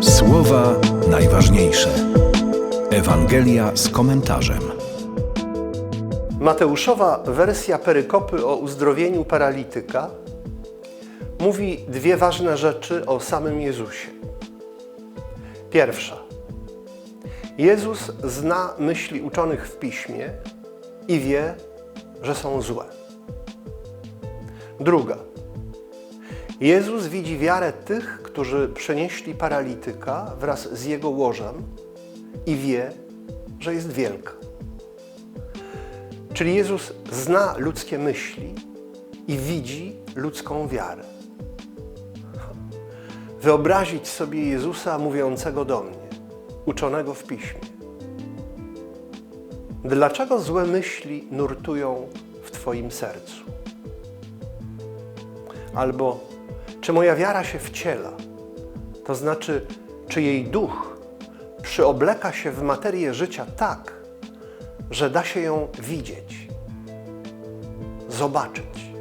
Słowa najważniejsze. Ewangelia z komentarzem. Mateuszowa wersja perykopy o uzdrowieniu paralityka mówi dwie ważne rzeczy o samym Jezusie. Pierwsza. Jezus zna myśli uczonych w piśmie i wie, że są złe. Druga. Jezus widzi wiarę tych, którzy przenieśli paralityka wraz z jego łożem i wie, że jest wielka. Czyli Jezus zna ludzkie myśli i widzi ludzką wiarę. Wyobrazić sobie Jezusa mówiącego do mnie, uczonego w piśmie. Dlaczego złe myśli nurtują w Twoim sercu? Albo czy moja wiara się wciela? To znaczy, czy jej duch przyobleka się w materię życia tak, że da się ją widzieć, zobaczyć.